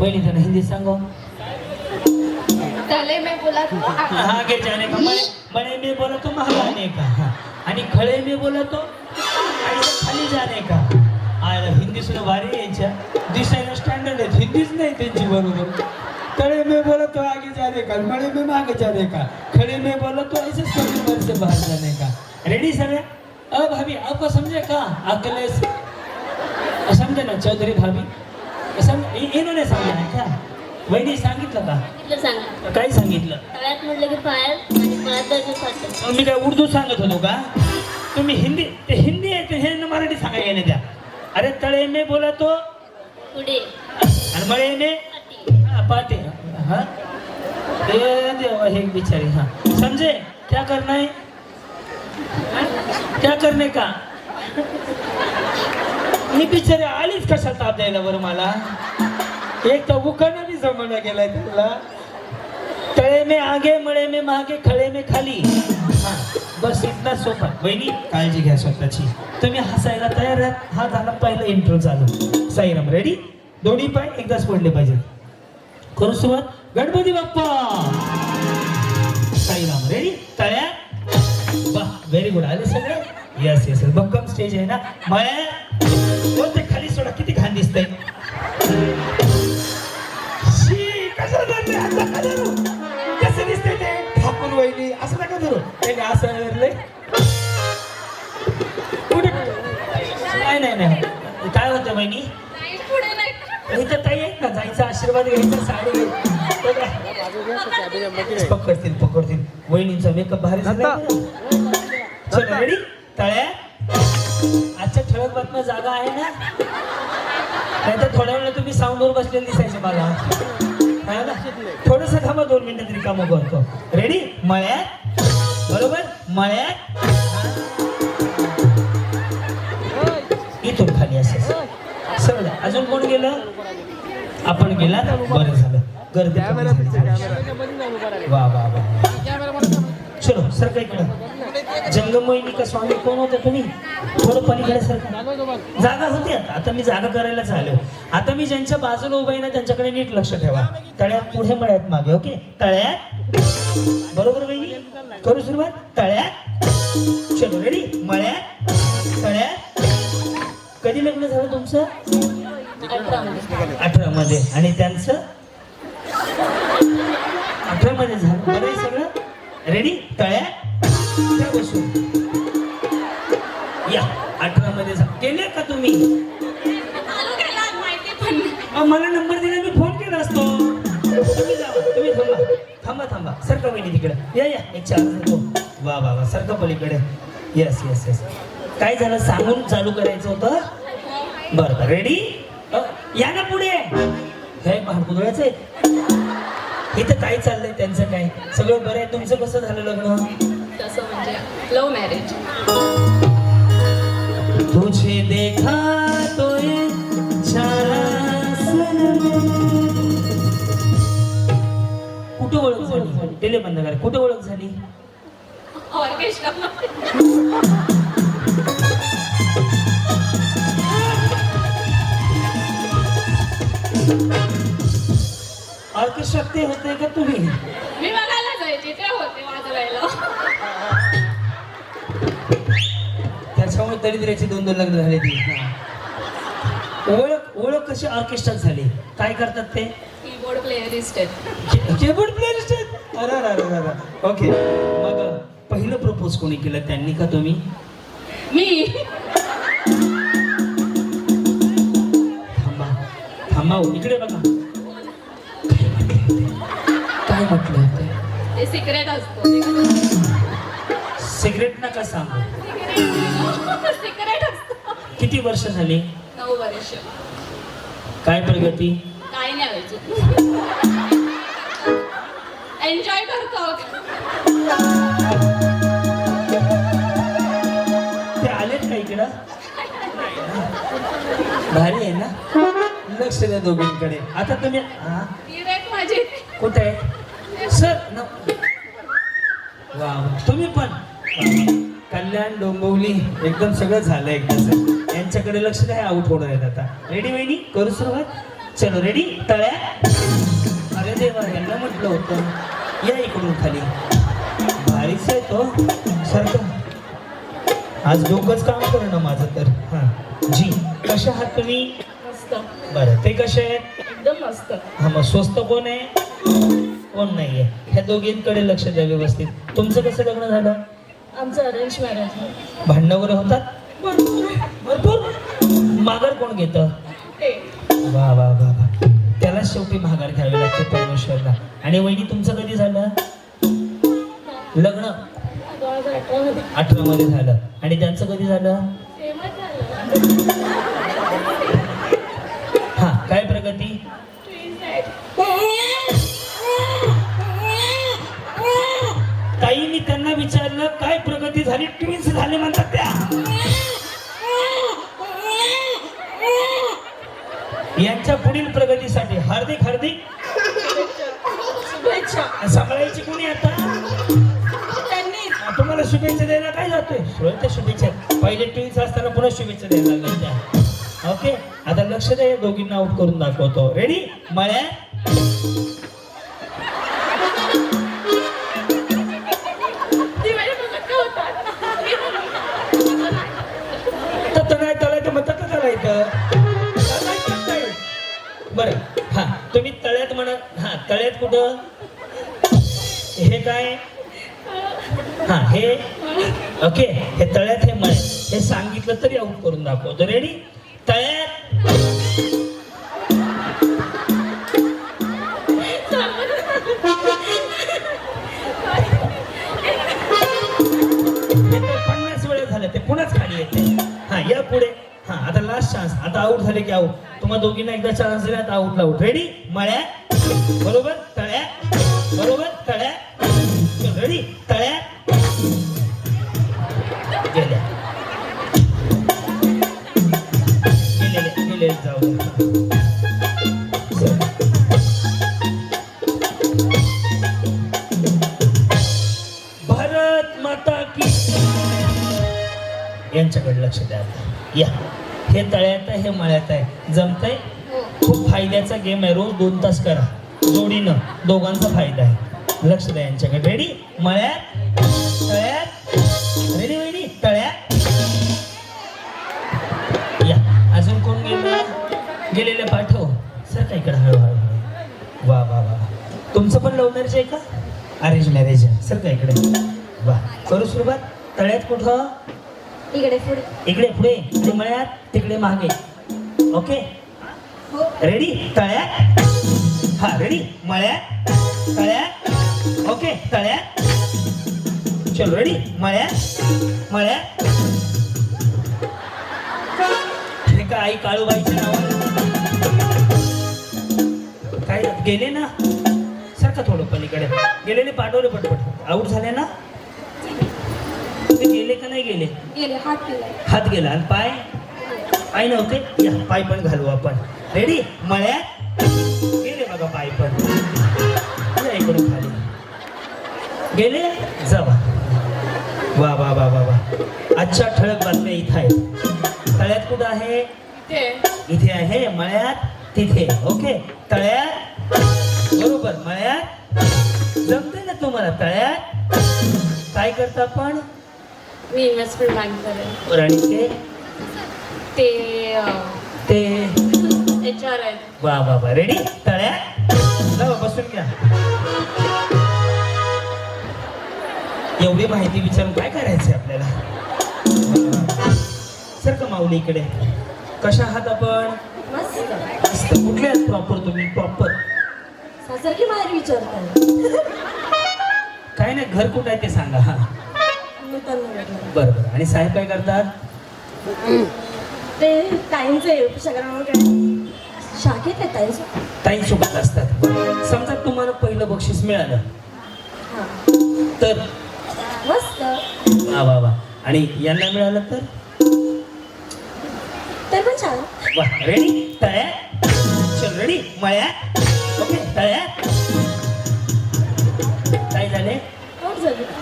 वहिनी त्यांना हिंदी सांगो? तले में बोला तो आगे जाने का बड़े बड़े में बोला तो महागाने का. आणि खळे में बोला तो आणि खाली जाने का? आयला हिंदी सुद्धा भारी आहे यांच्या. दिसायला स्टँडर्ड आहेत. हिंदीच नाही त्यांची बरोबर. तळे में बोला तो आगे जाने का? बड़े में आगे जाने का? खड़े में बोला तो ऐसे घर से बाहर जाने का? रेडी सगळे अ भाभी आपको समझे का? अकलेस. समजे ना चौधरी भाभी? इन्होंने समजा ना क्या वहिनी सांगितलं का? काय सांगितलं? तळ्यात म्हटलं की पायात आणि पळात दर्शन साधतात मग मी काय उर्दू सांगत होतो का? तुम्ही हिंदी ते हिंदी आहे ते हे मराठी सांगा येणे द्या. अरे तळे में बोला तो पुढे. आणि मळे में पाठी हा, हा ए देवा हे बिचारी हा. समझे क्या करना है? क्या करने का? मी बिचारी आलीच कशा ताप द्यायला बरं मला? एक तर उखाणा बी जमवला गेलाय त्याला. तळे मे आगे मळे मे मागे खळे मे खाली. बस इतना सोपा. बहिणी काळजी घ्या स्वतःची. तुम्ही हसायला तयार आहात हा झाला पहिला इंट्रो चालू. साईराम रेडी दोन्ही पाय एकदाच पडले पाहिजे. करू सुरुवात. गणपती बाप्पा! साईराम रेडी तळ्या? वा व्हेरी गुड आले सगळे? येस येस भक्कम स्टेज आहे ना? मया मळ्या कोणते खाली सोडा किती घाण दिसतंय. शी, कसं दिसतंय ते? ठाकूर वहिनी असं नका धरू. ते काय असं धरलंय. कुठे? नाही नाही नाही. काय होतं पुढे नाही इथं ताई आहेत ना जायचा आशीर्वाद घ्यायचा साडी. पकडतील पकडतील. वहिनींचा मेकअप भारी झाला चलो रेडी तळ्या? आजच्या ठळक बातम्या जागा आहे ना? नाही तर थोड्या वेळा तुम्ही साऊंडवर बसलेले दिसायचे मला. थोडस थांबा दोन मिनिटं तरी कामं करतो रेडी मळ्यात? बरोबर? मळ्यात? इथून खाली असं. सरळ. अजून कोण गेलं? आपण गेला बरं झालं. गर्दी. वा वा वा. चलो सर काय इकडं जंगमोहिनी का स्वामी कोण होते तुम्ही थोडं पलीकडे सरकार जागा होती आता. आता मी जागा करायलाच आलो आता मी ज्यांच्या बाजूला उभा आहे ना त्यांच्याकडे नीट लक्ष ठेवा. तळ्यात पुढे मळ्यात मागे ओके? तळ्यात. बरोबर वहिनी करू सुरुवात? तळ्यात. चलो रेडी मळ्यात. तळ्यात. कधी लग्न झालं तुमचं? अठरा मध्ये आणि त्यांचं? अठरा मध्ये झालं. बरं सगळं? रेडी तळ्या बसून. या अठरा मध्ये गेले का तुम्ही? केला मला नंबर दिला मी फोन केला असतो. तुम्ही तुम्ही थांबा. थांबा थांबा. सरका वहिनी तिकडे. या या. एक चार वा वा वा. सरका पलीकडे. येस येस येस काय झालं? सांगून चालू करायचं होतं? बरं बरं. रेडी या ना पुढे. हे भाडकुदळाचं आहे. इथं काय चाललंय त्यांचं काय? सगळं बरं आहे? तुमचं कसं झालं लग्न? तसं म्हणजे लव्ह मॅरेज तुझे देखा तो ये चारा सनम. कुठं ओळख झाली? टेले बंद करा कुठं ओळख झाली? ऑर्केस्ट्रा ऑर्केस्ट्रात ते होते का तुम्ही? मी बघायला जायचे ते होते वाजवायला त्याच्यामुळे दरिद्र्याचे दोन दोन लग्न झाले ती. ओळख ओळख कशी ऑर्केस्ट्रात झाली? काय करतात ते? कीबोर्ड प्लेअरिस्ट आहेत. कीबोर्ड अरे अरे अरे ओके मग पहिलं प्रपोज कोणी केलं? त्यांनी का तुम्ही? मी. थांबा थांबा हो, इकडे बघा. काय म्हटलं होते? ते सिक्रेट असतो. सिगरेट नका सांगू. सिक्रेट असतो किती वर्ष झाली? नऊ वर्ष. काय प्रगती? काय नाही व्हायचं एन्जॉय करतो ते आलेत का इकडं? भारी आहे ना? लक्ष द्या दोघींकडे. आता तुम्ही हा? माझे. कुठे? आहे सर न वा तुम्ही पण. कल्याण डोंबिवली एकदम सगळं झालं एकदाच यांच्याकडे लक्ष द्या आउट होणार आहेत आता. रेडी वहिनी? करू सुरुवात? चलो रेडी तळ्या? अरे देवा यांना म्हटलं होतं. या इकडून खाली. भारीच आहे तो. सारखं. आज डोकंच काम करू ना माझं तर. हां. जी कशा आहात तुम्ही? मस्त. बरं ते कसे आहेत? एकदम मस्त. हा मग स्वस्त कोण आहे? कोण नाहीये. ह्या दोघींकडे लक्ष द्या व्यवस्थित. तुमचं कसं लग्न झालं? आमचं अरेंज मॅरेज भांडणं वगैरे होतात? भरपूर. माघार कोण घेतं? वा वा वा वा. त्याला शेवटी माघार घ्यावी लागते परमेश्वरला. आणि वहिनी तुमचं कधी झालं? लग्न? अठरा मध्ये झालं. आणि त्यांचं कधी झालं? हा काय प्रगती? ताई मी त्यांना विचारलं काय झाली ट्विन्स झाले म्हणतात त्या. यांच्या पुढील प्रगतीसाठी हार्दिक हार्दिक शुभेच्छा. सांभाळायची कोणी आता? त्यांनी. तुम्हाला शुभेच्छा द्यायला काय जातोय? श्रोते शुभेच्छा. पहिले ट्विन्स असताना पुन्हा शुभेच्छा द्यायला लागल्या. त्या ओके? आता लक्ष द्या या दोघींना आउट करून दाखवतो. रेडी मळ्या कुठं? हे काय? हा हे? ओके हे तळ्यात हे मळे हे सांगितलं तरी आऊट करून दाखवतो. रेडी तळ्यात. पन्नास वेळा झालं. ते पुन्हाच खाली येते हा या पुढे. हा आता लास्ट चान्स आता आऊट झाले की आऊट तुम्हाला दोघींना एकदा चान्स दिला आता आऊट लाऊट रेडी मळ्या बरोबर? तळ्या बरोबर? तळ्या रेडी? तळ्या गेल्या गेलेले गेलेले जाऊ. दे. भारत माता की यांच्याकडे लक्ष द्या. या. हे तळ्यात आहे हे मळ्यात आहे. जमतंय? खूप फायद्याचा गेम आहे. रोज दोन तास करा. जोडीनं दोघांचा फायदा आहे. लक्ष द्या यांच्याकडे. रेडी मळ्यात तळ्यात रेडी वहिनी? तळ्यात. या. अजून कोण गेलं? गेलेले पाठव. सर काय इकडे हळूहळू? हळू वा वा वा. तुमचं पण लव्ह मॅरेज आहे का? अरेंज मॅरेज आहे. सर काय इकडे? वा. करू सुरुवात. तळ्यात कुठं? इकडे पुढे. इकडे पुढे. आणि मळ्यात तिकडे मागे. ओके रेडी तळ्यात. हा रेडी मळ्यात तळ्यात ओके तळ्यात चल रेडी मळ्यात हे का आई काळूबाईच्या नावाने काय गेले ना? सारखं थोडं पलीकडे. गेलेले पाठवले पटपट. आऊट झाले ना? ते गेले का नाही गेले? गेले हात गेला. आणि पाय? पाय नव्हते या पाय पण घालू आपण. रेडी मळ्यात गेले बघा पाय पण. इकडून खाली. गेले? जावा. वा वा वा वा वा. आजच्या ठळक बातम्या इथं आहे तळ्यात कुठं आहे? इथे. आहे. मळ्यात? तिथे. ओके. तळ्यात? बरोबर. मळ्यात? जमते ना तुम्हाला? तळ्यात? काय करता आपण मी इन्व्हेस्टमेंट बँक करेन ते ते ते आहेत. वा वा वा. रेडी तळ्यात जाऊ बसून घ्या. एवढी माहिती विचारून काय करायचंय आपल्याला? सर का माऊली इकडे? कशा आहात आपण? मस्त. मस्त. कुठले आहात प्रॉपर तुम्ही? प्रॉपर सासरकी बाहेर विचारताय. काय नाही घर कुठं आहे ते सांगा हा. मी त्यांना भेटलं बरं बरं. आणि साहेब काय करतात? ते ताईंचे सगळ्यांना काय शाखेत आहे ताई सोबत असतात. समजा तुम्हाला पहिलं बक्षीस मिळालं. तर? मस्त. वा वा वा. आणि यांना मिळालं तर? तर पण छान. वा. रेडी तळ्या चल रेडी मळ्यात? ओके तळ्यात? काय झाले?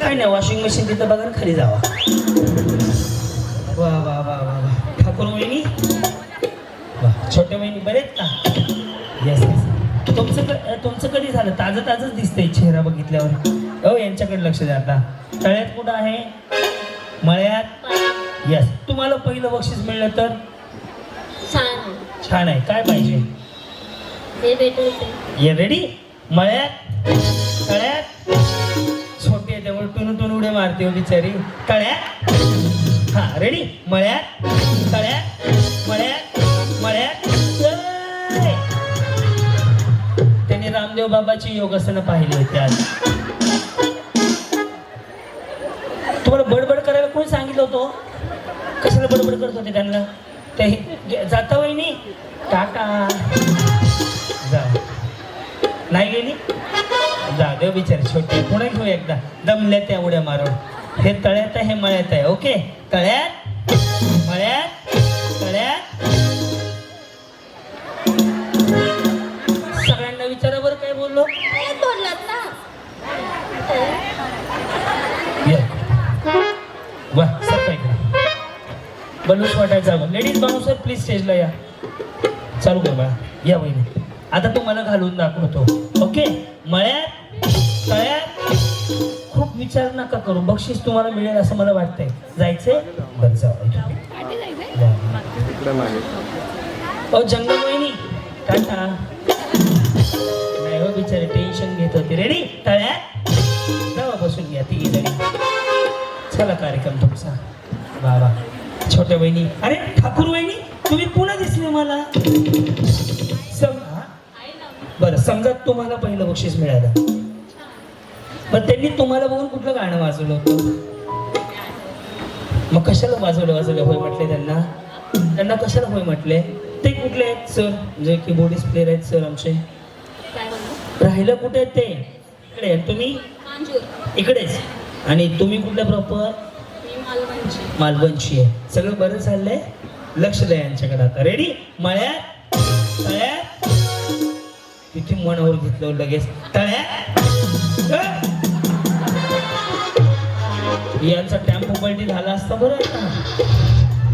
काय नाही वॉशिंग मशीन तिथं बघा खाली जावा. वा वा वा वा वा. ठाकूर वहिनी? छोट्या वहिनी बरेच का? येस येस तुमचं तुमचं कधी झालं? ताजं ताजंच दिसतंय चेहरा बघितल्यावर. हो यांच्याकडे लक्ष द्या आता. तळ्यात कुठं आहे? मळ्यात? येस तुम्हाला पहिलं बक्षीस मिळलं तर? छान छान आहे. काय पाहिजे? ये रेडी मळ्यात? तळ्यात? छोटी आहे त्यामुळे टुनू टुनू उड्या मारते हो बिचारी. तळ्यात? हा रेडी मळ्यात? देवबाबाची बाबाची योगासनं पाहिली होती आज. तुम्हाला बडबड करायला कोणी सांगितलं होतं? कशाला बडबड करत होते त्यांना? ते जाता वहिनी? टाटा. जा. नाही गेली? जा देव बिचारी छोटे. पुन्हा घेऊ एकदा. दमल्या त्या उड्या मारून. हे तळ्यात आहे हे मळ्यात आहे. ओके? तळ्यात? मळ्यात? बोललो बोललात ना. या. वा सर बलूस वाटायचा लेडीज बाउन्सर प्लीज स्टेजला या. चालू कर बाळा. या वहिनी. आता तुम्हाला घालून दाखवतो. ओके मळ्यात तळ्यात खूप विचार नका करू. बक्षीस तुम्हाला मिळेल असं मला वाटतंय. जायचंय? बरं जाऊ ओ जंगल वहिनी. टाटा. आहे हो बिचारे टेन्शन घेत होते. रेडी तळ्यात? तेव्हा बसून घ्या ती चला कार्यक्रम तुमचा. बाबा छोट्या बहिणी अरे ठाकूर वहिनी तुम्ही पुन्हा दिसले मला. बरं समजा तुम्हाला पहिलं बक्षीस मिळालं. पण त्यांनी तुम्हाला बघून कुठलं गाणं वाजवलं होतं? मग कशाला वाजवलं वाजवलं? होय म्हटले त्यांना. त्यांना कशाला होय म्हटले? ते कुठले आहेत सर जे की बोडीज प्लेअर आहेत सर आमचे. राहिलं कुठे ते? इकडे. तुम्ही? इकडेच. आणि तुम्ही कुठल्या प्रॉपर मालवणची. मालवणची आहे. सगळं बरं चाललंय? लक्ष द्या यांच्याकडे आता. रेडी मळ्यात? तळ्यात? तिथे मनावर घेतलं लगेच. तळ्यात? अ! यांचा टेम्पो पलटी झाला असता बरं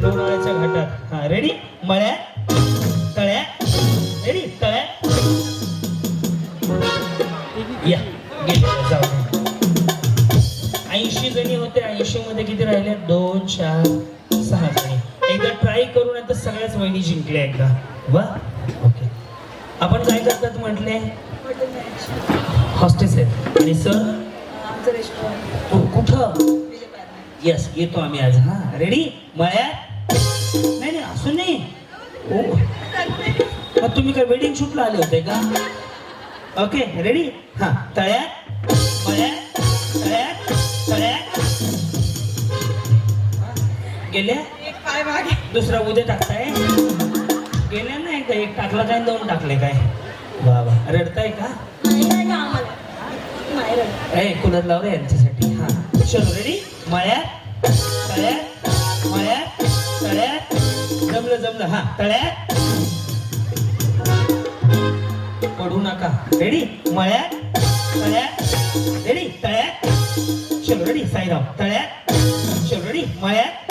लोणावळ्याच्या घाटात. हा रेडी मळ्यात? दोन चार सहा जणी एकदा ट्राय करून आता सगळ्याच वहिनी जिंकल्या एकदा. वा? ओके आपण काय करतात म्हटले? हॉस्टेस आहेत. आणि सर हो, कुठं? येस येतो आम्ही आज हा. रेडी मळ्यात? नाही नाही असं नाही. ओ मग तुम्ही काय वेडिंग शूटला आले होते का? ओके रेडी हा तळ्यात? मळ्यात? तळ्यात? गेल्या? एक पाय मागे. दुसरा उद्या टाकताय? गेल्या ना एकदा एक टाकला काय दोन टाकले काय? बाबा रडताय का? नाही नाही का नाही. ए कूलर लावलं यांच्यासाठी? हा. चलो रेडी मळ्यात तळ्यात मळ्यात तळ्यात जमलं जमलं. हा तळ्यात पडू नका. रेडी मळ्यात तळ्यात रेडी तळ्यात चलो रेडी साईराव तळ्यात चलो रेडी मळ्यात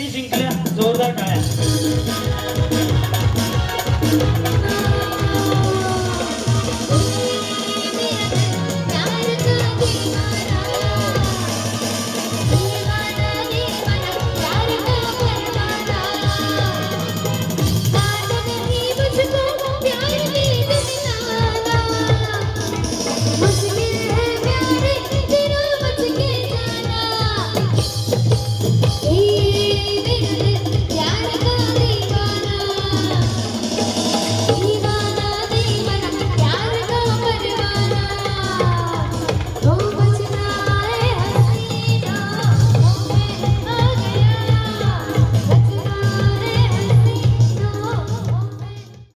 मळ्यात